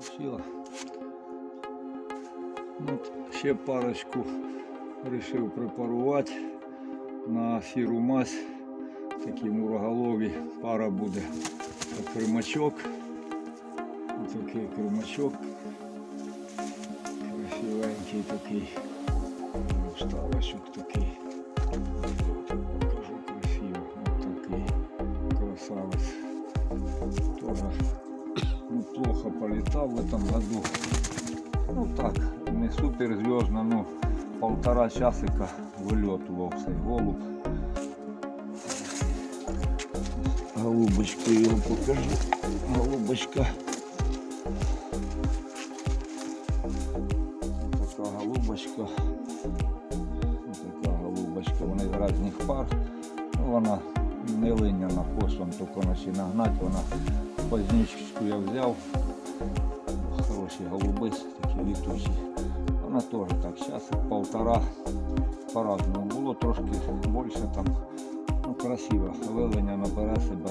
Сіла. Ну, ще парочку вирішив препарувати на сіру мазь. Такі муроголові. Пара буде кримачок. Отакий кримачок. Красивенький такий. Вставочок такий. Покажу красиво. Ось такий красавець. Тоже полетал в этом году. Ну так, не супер звездно, ну полтора часика вильотував цей голуб. Голубочку його покажу. Голубочка. Така голубочка. Така голубочка. Вони з різних пар. Ну, вона не линяна послом, тільки нагнать. Вона поздничку я взяв. Хороші голуби, такі літучі. Вона теж так, час полтора по-разному. Було трошки більше там. Ну, красиво. Вилення набере себе.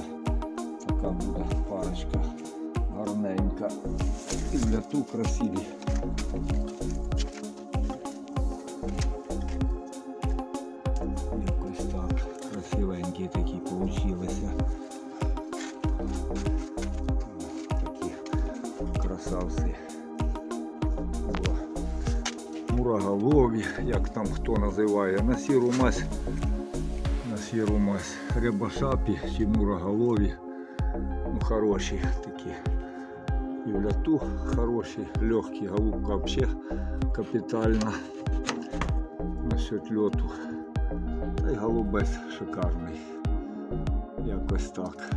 Така буде парочка гарненька. І для ту красиві. Якось так. Красивенькі такі получилися. Красавці. Мураголові, як там хто називає, на сіру мазь, на сіру мазь, рябошапі чи мураголові. Ну, хороші такі. І в ляту хороші, легкі, голубка взагалі капітальна. Насчет льоту. Та й голубець шикарний. Якось так.